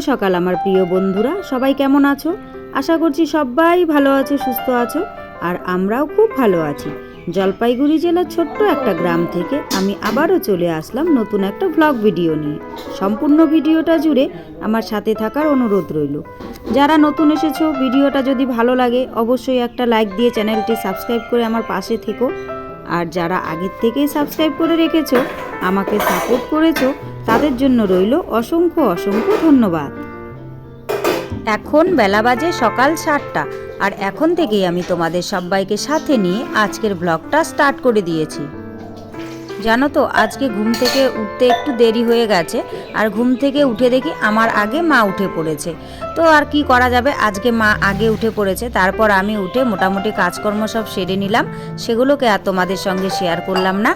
সকাল, আমার প্রিয় বন্ধুরা। সবাই কেমন আছো? আশা করছি সবাই ভালো আছো, সুস্থ আছো, আর আমরাও খুব ভালো আছি। জলপাইগুড়ি জেলার ছোট্ট একটা গ্রাম থেকে আমি আবারও চলে আসলাম নতুন একটা ব্লগ ভিডিও নিয়ে। সম্পূর্ণ ভিডিওটা জুড়ে আমার সাথে থাকার অনুরোধ রইল। যারা নতুন এসেছ, ভিডিওটা যদি ভালো লাগে, অবশ্যই একটা লাইক দিয়ে চ্যানেলটি সাবস্ক্রাইব করে আমার পাশে থেকো। আর যারা আগের থেকেই সাবস্ক্রাইব করে রেখেছো, আমাকে সাপোর্ট করেছ, তাদের জন্য রইল অসংখ্য অসংখ্য ধন্যবাদ। এখন বেলা বাজে সকাল সাতটা, আর এখন থেকেই আমি তোমাদের সবাইকে সাথে নিয়ে আজকের ব্লগটা স্টার্ট করে দিয়েছি। জানো তো, আজকে ঘুম থেকে উঠতে একটু দেরি হয়ে গেছে, আর ঘুম থেকে উঠে দেখি আমার আগে মা উঠে পড়েছে। তো আর কি করা যাবে? আজকে মা আগে উঠে পড়েছে, তারপর আমি উঠে মোটামুটি কাজকর্ম সব সেরে নিলাম। সেগুলোকে আর তোমাদের সঙ্গে শেয়ার করলাম না।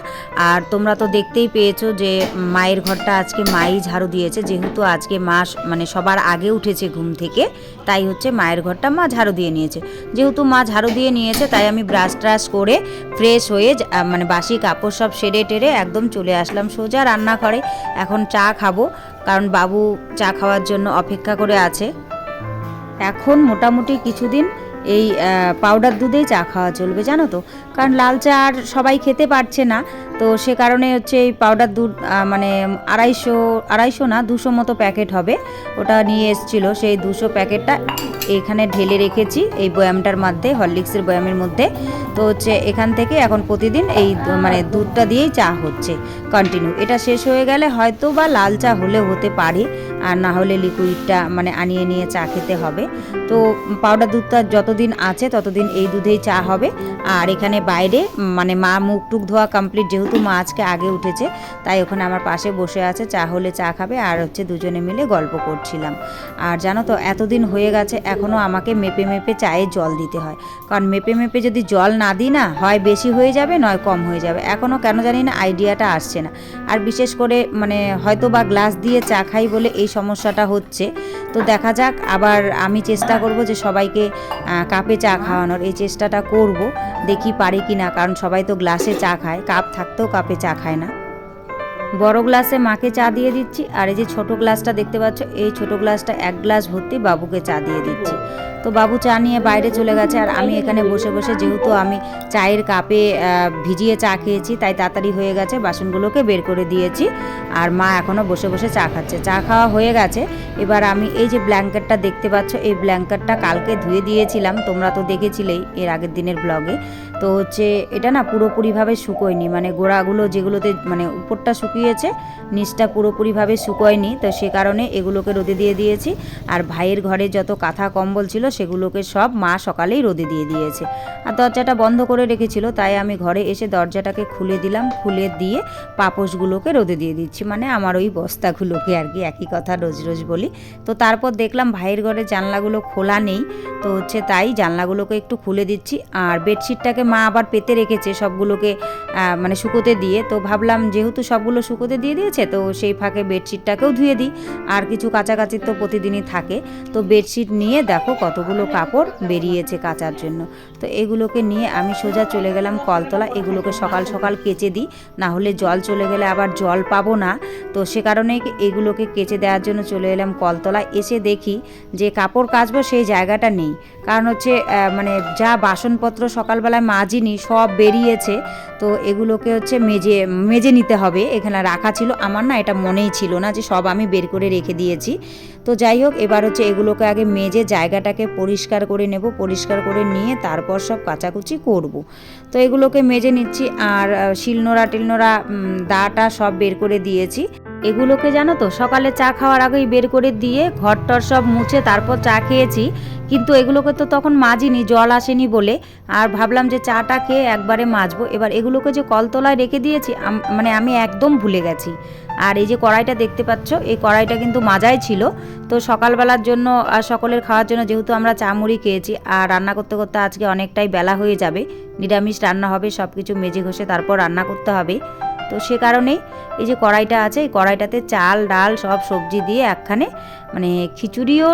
আর তোমরা তো দেখতেই পেয়েছ যে মায়ের ঘরটা আজকে মাই ঝাড়ু দিয়েছে। যেহেতু আজকে মা মানে সবার আগে উঠেছে ঘুম থেকে, তাই হচ্ছে মায়ের ঘরটা মা ঝাড়ু দিয়ে নিয়েছে। যেহেতু মা ঝাড়ু দিয়ে নিয়েছে, তাই আমি ব্রাশ ট্রাশ করে ফ্রেশ হয়ে মানে বাসি কাপড় সব সেরে টেরে একদম চলে আসলাম সোজা রান্নাঘরে। এখন চা খাব। কারণ বাবু চা খাওয়ার জন্য অপেক্ষা করে আছে। এখন মোটামুটি কিছুদিন এই পাউডার দুধেই চা খাওয়া চলবে, জানো তো? কারণ লাল চা আর সবাই খেতে পারছে না, তো সে কারণে হচ্ছে এই পাউডার দুধ মানে আড়াইশো আড়াইশো না, দুশো মতো প্যাকেট হবে। ওটা নিয়ে এসেছিল সেই দুশো প্যাকেটটা এখানে ঢেলে রেখেছি, এই বয়ামটার মধ্যে, হরলিক্সের বয়ামের মধ্যে। তো হচ্ছে এখান থেকে এখন প্রতিদিন এই মানে দুধটা দিয়েই চা হচ্ছে কন্টিনিউ এটা শেষ হয়ে গেলে হয়তো বা লাল চা হলেও হতে পারে, আর না হলে লিকুইডটা মানে আনিয়ে নিয়ে চা খেতে হবে। তো পাউডার দুধটা যতদিন আছে, ততদিন এই দুধেই চা হবে। আর এখানে বাইরে মানে মা মুখ টুক ধোয়া কমপ্লিট যেহেতু মা আজকে আগে উঠেছে, তাই ওখানে আমার পাশে বসে আছে, চা হলে চা খাবে, আর হচ্ছে দুজনে মিলে গল্প করছিলাম। আর জানো তো, এতদিন হয়ে গেছে এখনও আমাকে মেপে মেপে চায়ে জল দিতে হয়। কারণ মেপে মেপে যদি জল না দিই না, হয় বেশি হয়ে যাবে, নয় কম হয়ে যাবে। এখনও কেন জানি না, আইডিয়াটা আসছে না। আর বিশেষ করে মানে হয়তো বা গ্লাস দিয়ে চা খাই বলে এই সমস্যাটা হচ্ছে। তো দেখা যাক, আবার আমি চেষ্টা করব যে সবাইকে কাপে চা খাওয়ানোর এই চেষ্টাটা করব, দেখি পারি কি না কারণ সবাই তো গ্লাসে চা খায়, কাপ থাকতেও কাপে চা খায় না। বড় গ্লাসে মাকে চা দিয়ে দিচ্ছি, আর এই যে ছোট গ্লাসটা দেখতে পাচ্ছ, এই ছোট গ্লাসটা এক গ্লাস ভর্তি বাবুকে চা দিয়ে দিচ্ছি। তো বাবু চা নিয়ে বাইরে চলে গেছে, আর আমি এখানে বসে বসে যেহেতু আমি চায়ের কাপে ভিজিয়ে চা খেয়েছি, তাই তাড়াতাড়ি হয়ে গেছে, বাসনগুলোকে বের করে দিয়েছি, আর মা এখনও বসে বসে চা খাচ্ছে। চা খাওয়া হয়ে গেছে, এবার আমি এই যে ব্ল্যাঙ্কেটটা দেখতে পাচ্ছ, এই ব্ল্যাঙ্কেটটা কালকে ধুয়ে দিয়েছিলাম, তোমরা তো দেখেছিলেই এর আগের দিনের ব্লগে। তো হচ্ছে এটা না পুরোপুরিভাবে শুকোয়নি। মানে গোড়াগুলো যেগুলোতে মানে উপরটা শুকিয়েছে, নিচটা পুরোপুরিভাবে শুকোয়নি। তো সে কারণে এগুলোকে রোদে দিয়ে দিয়েছি। আর ভাইয়ের ঘরে যত কাঁথা কম্বল ছিল সেগুলোকে সব মা সকালেই রোদে দিয়ে দিয়েছে। আর দরজাটা বন্ধ করে রেখেছিল, তাই আমি ঘরে এসে দরজাটাকে খুলে দিলাম। খুলে দিয়ে পাপোশগুলোকে রোদে দিয়ে দিচ্ছি। মানে আমার ওই বস্তাগুলোকে আর কি, একই কথা রোজ রোজ বলি। তো তারপর দেখলাম ভাইয়ের ঘরে জানলাগুলো খোলা নেই। তো হচ্ছে তাই জানলাগুলোকে একটু খুলে দিচ্ছি। আর বেডশিটটাকে মা আবার পেতে রেখেছে সবগুলোকে মানে শুকোতে দিয়ে। তো ভাবলাম যেহেতু সবগুলো শুকোতে দিয়ে দিয়েছে, তো সেই ফাঁকে বেডশিটটাকেও ধুয়ে দিই। আর কিছু কাছাকাছি তো প্রতিদিনই থাকে। তো বেডশিট নিয়ে দেখো কতগুলো কাপড় বেরিয়েছে কাচার জন্য। তো এগুলোকে নিয়ে আমি সোজা চলে গেলাম কলতলা। এগুলোকে সকাল সকাল কেচে দিই। না হলে জল চলে গেলে আবার জল পাবো না। তো সে কারণেই এগুলোকে কেচে দেওয়ার জন্য চলে এলাম কলতলা। এসে দেখি যে কাপড় কাচবো সেই জায়গাটা নেই। কারণ হচ্ছে মানে যা বাসনপত্র সকালবেলায় মাজিনি সব বেরিয়েছে। তো এগুলোকে হচ্ছে মেজে মেজে নিতে হবে। এখানে রাখা ছিল। আমার না এটা মনেই ছিল না যে সব আমি বের করে রেখে দিয়েছি। তো যাই হোক, এবার হচ্ছে এগুলোকে আগে মেজে জায়গাটাকে পরিষ্কার করে নেব। পরিষ্কার করে নিয়ে তারপর সব কাচাকুচি করব। তো এগুলোকে মেজে নিচ্ছি। আর শিলনোড়া টিলনোড়া দাটা সব বের করে দিয়েছি। এগুলোকে জানো তো, সকালে চা খাওয়ার আগেই বের করে দিয়ে ঘরটর সব মুছে তারপর চা খেয়েছি। কিন্তু এগুলোকে তো তখন মাজিনি, জল আসেনি বলে। আর ভাবলাম যে চাটা খেয়ে একবারে মাজবো। এবার এগুলোকে যে কলতলায় রেখে দিয়েছি মানে আমি একদম ভুলে গেছি। আর এই যে কড়াইটা দেখতে পাচ্ছ, এই কড়াইটা কিন্তু মাজাই ছিল। তো সকালবেলার জন্য আর সকলের খাওয়ার জন্য যেহেতু আমরা চা মুড়ি খেয়েছি, আর রান্না করতে করতে আজকে অনেকটাই বেলা হয়ে যাবে। নিরামিষ রান্না হবে সব কিছু মেজে ঘষে তারপর রান্না করতে হবে। তো সে কারণেই এই যে কড়াইটা আছে, এই কড়াইটাতে চাল, ডাল, সব সবজি দিয়ে একখানে মানে খিচুড়িও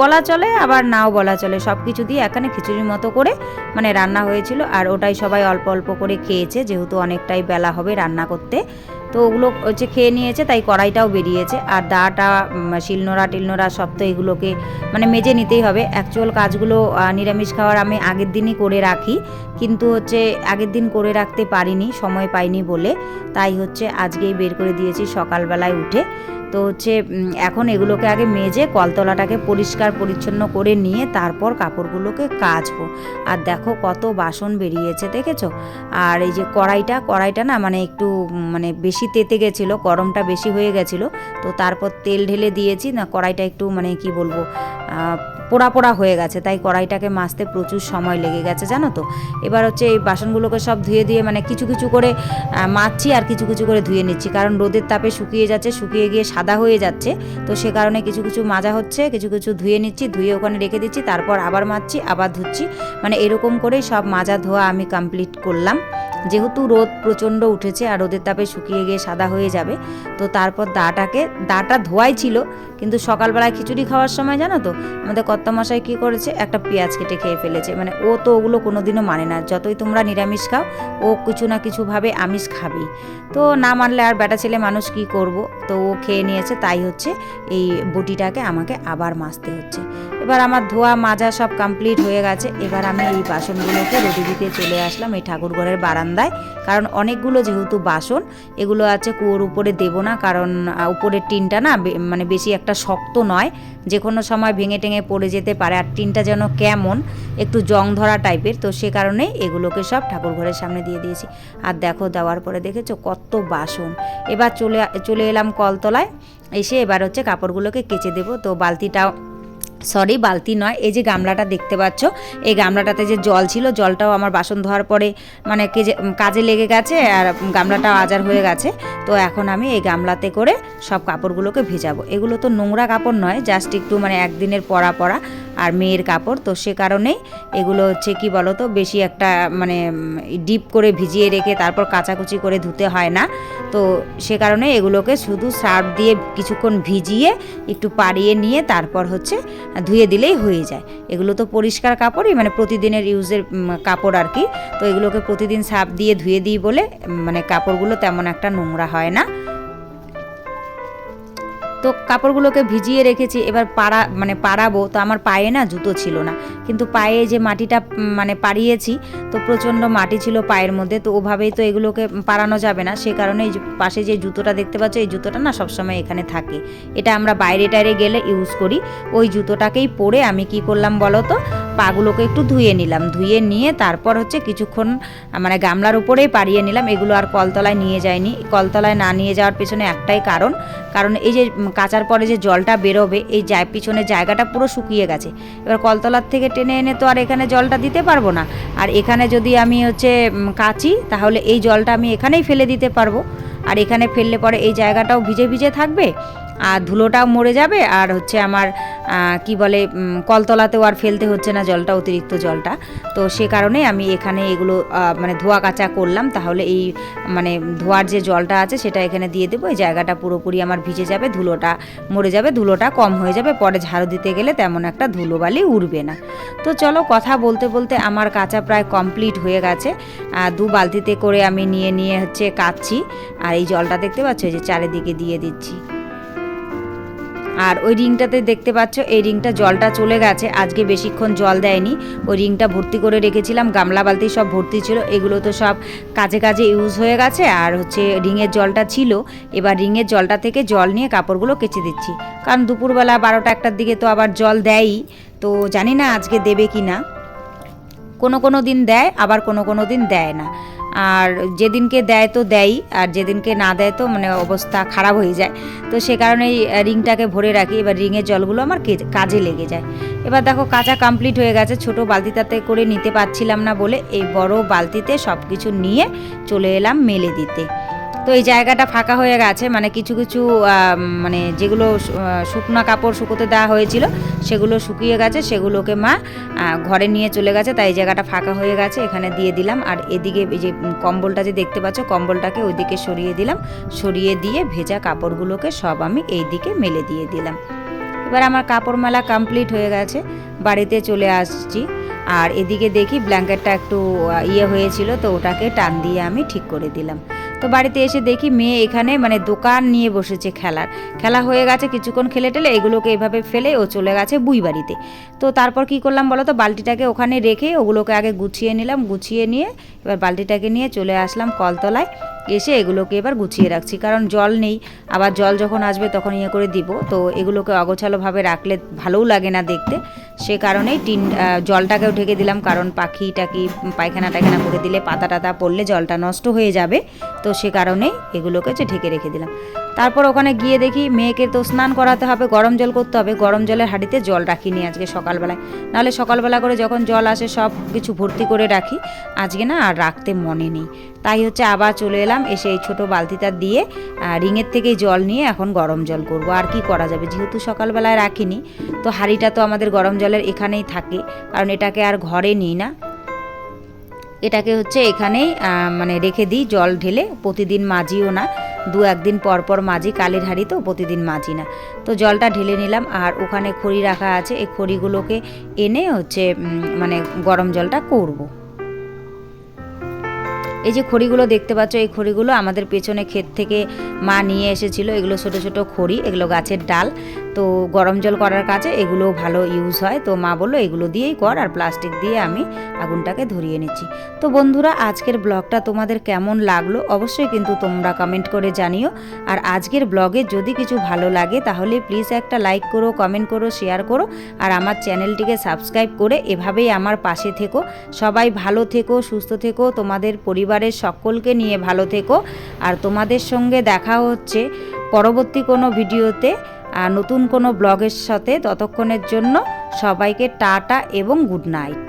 বলা চলে, আবার নাও বলা চলে। সব কিছু দিয়ে এখানে খিচুড়ির মতো করে মানে রান্না হয়েছিল। আর ওটাই সবাই অল্প অল্প করে খেয়েছে, যেহেতু অনেকটাই বেলা হবে রান্না করতে। তো ওগুলো হচ্ছে খেয়ে নিয়েছে, তাই কড়াইটাও বেরিয়েছে। আর দাটা শিলনোড়া, টিলনোড়া সব তো এগুলোকে মানে মেজে নিতেই হবে। অ্যাকচুয়াল কাজগুলো নিরামিষ খাওয়ার আমি আগের দিনই করে রাখি। কিন্তু হচ্ছে আগের দিন করে রাখতে পারিনি, সময় পাইনি বলে। তাই হচ্ছে আজকেই বের করে দিয়েছি সকালবেলায় উঠে। তো হচ্ছে এখন এগুলোকে আগে মেজে কলতলাটাকে পরিষ্কার পরিচ্ছন্ন করে নিয়ে তারপর কাপড়গুলোকে কাচবো। আর দেখো কত বাসন বেরিয়েছে, দেখেছ? আর এই যে কড়াইটা কড়াইটা না মানে একটু মানে বেশি তেতে গেছিল, গরমটা বেশি হয়ে গেছিল, তো তারপর তেল ঢেলে দিয়েছি, না কড়াইটা একটু মানে কি বলব পোড়া পোড়া হয়ে গেছে, তাই কড়াইটাকে মাজতে প্রচুর সময় লেগে গেছে, জানো তো? এবার হচ্ছে এই বাসনগুলোকে সব ধুয়ে দিয়ে মানে কিছু কিছু করে মাজছি আর কিছু কিছু করে ধুয়ে নিচ্ছি, কারণ রোদের তাপে শুকিয়ে যাচ্ছে, শুকিয়ে গিয়ে সাদা হয়ে যাচ্ছে, তো সে কারণে কিছু কিছু মাজা হচ্ছে, কিছু কিছু ধুয়ে নিচ্ছি, ধুয়ে ওখানে রেখে দিচ্ছি, তারপর আবার মাজছি আবার ধুচ্ছি মানে এরকম করেই সব মাজা ধোয়া আমি কমপ্লিট করলাম। যেহেতু রোদ প্রচণ্ড উঠেছে আর রোদের তাপে শুকিয়ে গিয়ে সাদা হয়ে যাবে, তো তারপর দাটাকে, দাটা ধোয়াই ছিল, কিন্তু সকালবেলায় খিচুড়ি খাওয়ার সময় জানো তো, আমাদের কর্তামশাই কী করেছে, একটা পেঁয়াজ কেটে খেয়ে ফেলেছে মানে ও তো ওগুলো কোনোদিনও মানে না, যতই তোমরা নিরামিষ খাও, ও কিছু না কিছুভাবে আমিষ খাবেই। তো না মানলে আর বেটা ছেলে মানুষ কি করব, তো ও খেয়ে নিয়েছে, তাই হচ্ছে এই বটিটাকে আমাকে আবার মাজতে হচ্ছে। এবার আমার ধোয়া মাজা সব কমপ্লিট হয়ে গেছে। এবার আমি এই বাসনগুলোকে রোদে দিতে চলে আসলাম এই ঠাকুরঘরের বারান্দায়। কারণ অনেকগুলো যেহেতু বাসন, এগুলো আছে কুয়োর উপরে দেবো না, কারণ উপরের টিনটা না মানে বেশি একটা শক্ত নয়। যে কোনো সময় ভেঙে টেঙে পড়ে যেতে পারে। আর টিনটা যেন কেমন, একটু জং ধরা টাইপের, তো সে কারণে এগুলোকে সব ঠাকুর ঘরের সামনে দিয়ে দিয়েছি। আর দেখো দেওয়ার পরে দেখেছ কত বাসন। এবার চলে চলে এলাম কলতলায়। এসে এবার হচ্ছে কাপড়গুলোকে কেচে দেবো। তো বালতিটাও সরি বালতি নয়। এই যে গামলাটা দেখতে পাচ্ছ, এই গামলাটাতে যে জল ছিল, জলটাও আমার বাসন ধোয়ার পরে মানে কেজে কাজে লেগে গেছে আর গামলাটাও আজার হয়ে গেছে। তো এখন আমি এই গামলাতে করে সব কাপড়গুলোকে ভেজাবো। এগুলো তো নোংরা কাপড় নয় জাস্ট একটু মানে একদিনের পরা পরা আর মেয়ের কাপড়। তো সে কারণেই এগুলো হচ্ছে কি বলো তো বেশি একটা মানে ডিপ করে ভিজিয়ে রেখে তারপর কাচাকুচি করে ধুতে হয় না। তো সে কারণে এগুলোকে শুধু সার্ফ দিয়ে কিছুক্ষণ ভিজিয়ে একটু পাড়িয়ে নিয়ে তারপর হচ্ছে ধুয়ে দিলেই হয়ে যায়। এগুলো তো পরিষ্কার কাপড়ই মানে প্রতিদিনের ইউজের কাপড় আর কি। তো এগুলোকে প্রতিদিন সাপ দিয়ে ধুয়ে দিই বলে মানে কাপড়গুলো তেমন একটা নোংরা হয় না। তো কাপড়গুলোকে ভিজিয়ে রেখেছি, এবার পাড়া মানে পাড়াবো। তো আমার পায়ে না জুতো ছিল না। কিন্তু পায়ে যে মাটিটা মানে পাড়িয়েছি, তো প্রচণ্ড মাটি ছিল পায়ের মধ্যে। তো ওভাবেই তো এগুলোকে পাড়ানো যাবে না। সে কারণে পাশে যে জুতোটা দেখতে পাচ্ছ, এই জুতোটা না সবসময় এখানে থাকে। এটা আমরা বাইরে টাইরে গেলে ইউজ করি। ওই জুতোটাকেই পরে আমি কি করলাম বলো তো? পাগুলোকে একটু ধুয়ে নিলাম। ধুয়ে নিয়ে তারপর হচ্ছে কিছুক্ষণ মানে গামলার উপরেই পাড়িয়ে নিলাম। এগুলো আর কলতলায় নিয়ে যায়নি কলতলায় না নিয়ে যাওয়ার পেছনে একটাই কারণ। কারণ এই যে কাচার পরে যে জলটা বেরোবে, এই যায় পিছনে জায়গাটা পুরো শুকিয়ে গেছে। এবার কলতলার থেকে টেনে এনে তো আর এখানে জলটা দিতে পারব না। আর এখানে যদি আমি হচ্ছে কাচি, তাহলে এই জলটা আমি এখানেই ফেলে দিতে পারব। আর এখানে ফেললে পরে এই জায়গাটাও ভিজে ভিজে থাকবে, আর ধুলোটাও মরে যাবে, আর হচ্ছে আমার কি বলে কলতলাতেও আর ফেলতে হচ্ছে না জলটা, অতিরিক্ত জলটা। তো সে কারণে আমি এখানে এগুলো মানে ধোয়া কাচা করলাম। তাহলে এই মানে ধোয়ার যে জলটা আছে সেটা এখানে দিয়ে দেবো। এই জায়গাটা পুরোপুরি আমার ভিজে যাবে, ধুলোটা মরে যাবে, ধুলোটা কম হয়ে যাবে। পরে ঝাড়ু দিতে গেলে তেমন একটা ধুলোবালি উড়বে না। তো চলো কথা বলতে বলতে আমার কাঁচা প্রায় কমপ্লিট হয়ে গেছে। দু বালতিতে করে আমি নিয়ে নিয়ে হচ্ছে কাচ্ছি আর এই জলটা দেখতে পাচ্ছ যে চারিদিকে দিয়ে দিচ্ছি। আর ওই রিংটাতে দেখতে পাচ্ছ, এই রিংটা জলটা চলে গেছে। আজকে বেশিক্ষণ জল দেয়নি। ওই রিংটা ভর্তি করে রেখেছিলাম। গামলা বালতি সব ভর্তি ছিল। এগুলো তো সব কাজে কাজে ইউজ হয়ে গেছে। আর হচ্ছে রিংয়ের জলটা ছিল। এবার রিংয়ের জলটা থেকে জল নিয়ে কাপড়গুলো কেচে দিচ্ছি। কারণ দুপুরবেলা বারোটা একটার দিকে তো আবার জল দেয়ই। তো জানি না আজকে দেবে কি না কোনো কোনো দিন দেয়, আবার কোনো কোনো দিন দেয় না। আর যেদিনকে দেয় তো দেয়ই আর যেদিনকে না দেয় তো মানে অবস্থা খারাপ হয়ে যায়। তো সে কারণেই আহ, রিংটাকে ভরে রাখি। এবার রিংয়ের জলগুলো আমার কাজে লেগে যায়। এবার দেখো কাঁচা কমপ্লিট হয়ে গেছে। ছোট বালতিটাতে করে নিতে পারছিলাম না বলে এই বড় বালতিতে সব কিছু নিয়ে চলে এলাম মেলে দিতে। তো এই জায়গাটা ফাঁকা হয়ে গেছে। মানে কিছু কিছু মানে যেগুলো শুকনো কাপড় শুকোতে দেওয়া হয়েছিল, সেগুলো শুকিয়ে গেছে, সেগুলোকে মা ঘরে নিয়ে চলে গেছে, তাই জায়গাটা ফাঁকা হয়ে গেছে, এখানে দিয়ে দিলাম। আর এদিকে এই যে কম্বলটা যে দেখতে পাচ্ছ, কম্বলটাকে ওইদিকে সরিয়ে দিলাম, সরিয়ে দিয়ে ভেজা কাপড়গুলোকে সব আমি এই দিকে মেলে দিয়ে দিলাম। এবার আমার কাপড় মেলা কমপ্লিট হয়ে গেছে, বাড়িতে চলে আসছি। আর এদিকে দেখি ব্ল্যাঙ্কেটটা একটু ইয়ে হয়েছিল, তো ওটাকে টান দিয়ে আমি ঠিক করে দিলাম। তো বাড়িতে এসে দেখি মেয়ে এখানে মানে দোকান নিয়ে বসেছে খেলার। খেলা হয়ে গেছে, কিছুক্ষণ খেলে টেলে এগুলোকে এভাবে ফেলে ও চলে গেছে বুই বাড়িতে। তো তারপর কি করলাম বলো তো? বালতিটাকে ওখানে রেখে ওগুলোকে আগে গুছিয়ে নিলাম, গুছিয়ে নিয়ে এবার বালতিটাকে নিয়ে চলে আসলাম কলতলায়। এসে এগুলোকে এবার গুছিয়ে রাখছি। কারণ জল নেই, আবার জল যখন আসবে তখন ইয়ে করে দিব। তো এগুলোকে অগোছালোভাবে রাখলে ভালোও লাগে না দেখতে। সে কারণেই টিন জলটাকেও ঢেকে দিলাম। কারণ পাখি টাকি পায়খানা টায়খানা করে দিলে পাতা টাতা পড়লে জলটা নষ্ট হয়ে যাবে। তো সে কারণেই এগুলোকে যে ঢেকে রেখে দিলাম। তারপর ওখানে গিয়ে দেখি মেয়েকে তো স্নান করাতে হবে, গরম জল করতে হবে। গরম জলের হাঁড়িতে জল রাখিনি আজকে সকালবেলায়। নাহলে সকালবেলা করে যখন জল আসে সব কিছু ভর্তি করে রাখি। আজকে না আর রাখতে মনে নেই। তাই হচ্ছে আবার চলে এলাম এসে এই ছোটো বালতিটা দিয়ে রিঙের থেকে জল নিয়ে এখন গরম জল করব। আর কি করা যাবে? যেহেতু সকালবেলায় রাখিনি, তো হাঁড়িটা তো আমাদের গরম জলের এখানেই থাকে, কারণ এটাকে আর ঘরে নিই না। এটাকে হচ্ছে এখানেই মানে রেখে দিই, জল ঢেলে। প্রতিদিন মাজিও না, দু একদিন পর পর মাজি, কালের হাঁড়ি তো প্রতিদিন মাজি না। তো জলটা ঢেলে নিলাম, আর ওখানে খড়ি রাখা আছে, এই খড়িগুলোকে এনে হচ্ছে মানে গরম জলটা করব। এই যে খড়িগুলো দেখতে পাচ্ছ, এই খড়িগুলো আমাদের পেছনে ক্ষেত থেকে মা নিয়ে এসেছিল। এগুলো ছোট ছোট খড়ি, এগুলো গাছের ডাল। তো গরম জল করার কাজে এগুলো ভালো ইউজ হয়। তো মা বলল, এগুলো দিয়েই কর আর প্লাস্টিক দিয়ে আমি আগুনটাকে ধরিয়ে নিচ্ছি। তো বন্ধুরা, আজকের ব্লগটা তোমাদের কেমন লাগল অবশ্যই কিন্তু তোমরা কমেন্ট করে জানিও। আর আজকের ব্লগে যদি কিছু ভালো লাগে, তাহলে প্লিজ একটা লাইক করো কমেন্ট করো শেয়ার করো। আর আমার চ্যানেলটিকে সাবস্ক্রাইব করে এভাবেই আমার পাশে থেকো। সবাই ভালো থেকো, সুস্থ থেকো। তোমাদের পরিবারের সকলকে নিয়ে ভালো থেকো। আর তোমাদের সঙ্গে দেখা হচ্ছে পরবর্তী কোনো ভিডিওতে। আর নতুন কোনো ব্লগের সাথে ততক্ষণের জন্য সবাইকে টাটা এবং গুড নাইট।